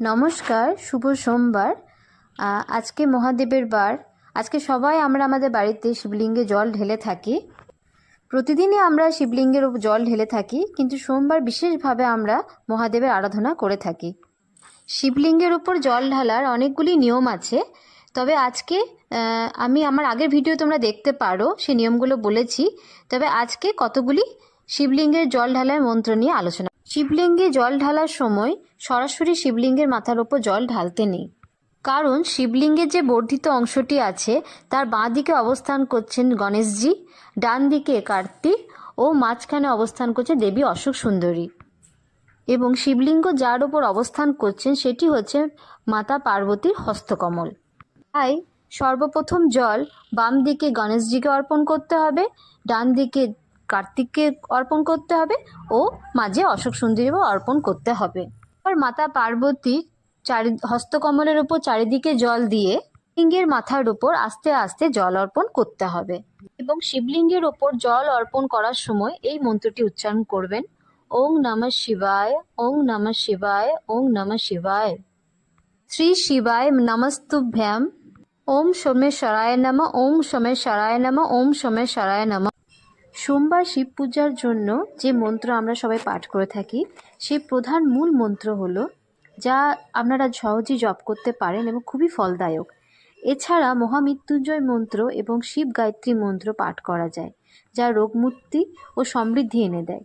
নমস্কার, শুভ সোমবার। আজকে মহাদেবের বার। আজকে সবাই আমরা আমাদের বাড়িতে শিবলিঙ্গে জল ঢেলে থাকি। প্রতিদিনই আমরা শিবলিঙ্গের জল ঢেলে থাকি, কিন্তু সোমবার বিশেষভাবে আমরা মহাদেবের আরাধনা করে থাকি। শিবলিঙ্গের উপর জল ঢালার অনেকগুলি নিয়ম আছে। তবে আজকে আমি আমার আগের ভিডিও তোমরা দেখতে পারো সেই নিয়মগুলো বলেছি। তবে আজকে কতগুলি শিবলিঙ্গের জল ঢালার মন্ত্র নিয়ে আলোচনা শিবলিঙ্গে জল ঢালার সময় সরাসরি শিবলিঙ্গের মাথার ওপর জল ঢালতে নেই। কারণ শিবলিঙ্গের যে বর্ধিত অংশটি আছে, তার বাঁ দিকে অবস্থান করছেন গণেশজি ডান দিকে কার্তিক ও মাঝখানে অবস্থান করছে দেবী অশোক সুন্দরী। এবং শিবলিঙ্গ যার ওপর অবস্থান করছেন, সেটি হচ্ছে মাতা পার্বতীর হস্তকমল। তাই সর্বপ্রথম জল বাম দিকে গণেশজিকে অর্পণ করতে হবে ডান দিকে কার্তিককে অর্পণ করতে হবে ও মাঝে অশোক সুন্দরীও অর্পণ করতে হবে। আর মাতা পার্বতী চারি হস্তকমলের উপর চারিদিকে জল দিয়ে লিঙ্গের মাথার উপর আস্তে আস্তে জল অর্পণ করতে হবে এবং শিবলিঙ্গের ওপর জল অর্পণ করার সময় এই মন্ত্রটি উচ্চারণ করবেন, ওং নমঃ শিবায়, ওং নমঃ শিবায়, ওং নমঃ শিবায়। শ্রী শিবায় নমস্তুভ্যাম, ওম সোমেশ্বরায় নম, ওম সোমেশ্বরায় নম, ওম সোমেশ্বরায় নম। সোমবার শিব পূজার জন্য যে মন্ত্র আমরা সবাই পাঠ করে থাকি সেই প্রধান মূল মন্ত্র হলো, যা আপনারা সহজেই জপ করতে পারেন এবং খুবই ফলদায়ক। এছাড়া মহামৃত্যুঞ্জয় মন্ত্র এবং শিব গায়ত্রী মন্ত্র পাঠ করা যায়, যা রোগমুক্তি ও সমৃদ্ধি এনে দেয়।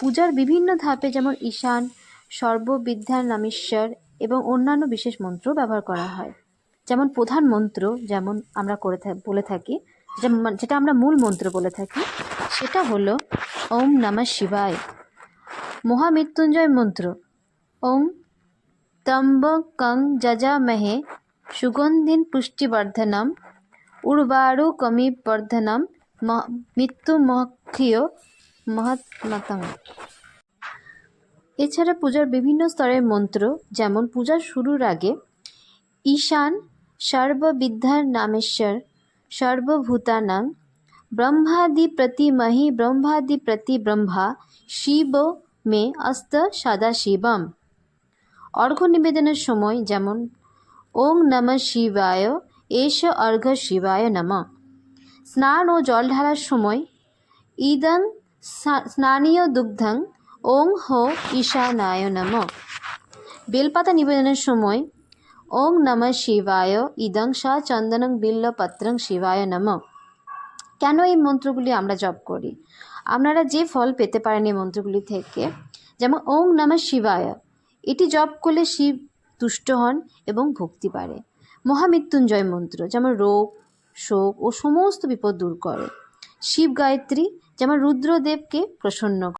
পূজার বিভিন্ন ধাপে যেমন ঈশান, সর্ববিদ্যার নামেশ্বর এবং অন্যান্য বিশেষ মন্ত্র ব্যবহার করা হয়। যেমন প্রধান মন্ত্র যেমন আমরা করে বলে থাকি যেটা যেটা আমরা মূল মন্ত্র বলে থাকি, সেটা হলো ওম নমঃ শিবায়। মহামৃত্যুঞ্জয় মন্ত্র। ওম ত্র্যম্বকং যজামহে সুগন্ধিন পুষ্টিবর্ধনম উর্বারু কমি কমিবর্ধনম মৃত্যুমক্ষীয় মহাত্মাতং এছাড়া পূজার বিভিন্ন স্তরের মন্ত্র, যেমন পূজার শুরুর আগে, ঈশান সর্ববিদ্যার নামেশ্বর সর্বভূতানাং ব্রহ্মাদি প্রতিমহি ব্রহ্মাদি প্রতি ব্রহ্মা শিব মে অস্ত সদাশিবম অর্ঘ্য নিবেদনের সময় যেমন, ওং নমঃ শিবায়, এষ অর্ঘ্য শিবায় নম। স্নান ও জল ঢালার সময়, ইদং স্নানীয় দুগ্ধং, ওং হো ঈশানায় নম। বেলপাতা নিবেদনের সময় ওং নমঃ শিবায় ইদং স চন্দনং বিল্লপত্রং শিবায় নম কেন এই মন্ত্রগুলি আমরা জপ করি? আপনারা যে ফল পেতে পারেন এই মন্ত্রগুলি থেকে, যেমন ওং নমঃ শিবায়। এটি জপ করলে শিব তুষ্ট হন এবং ভক্তি বাড়ে। মহামৃত্যুঞ্জয় মন্ত্র, যেমন রোগ, শোক ও সমস্ত বিপদ দূর করে। শিব গায়ত্রী, যেমন রুদ্রদেবকে প্রসন্ন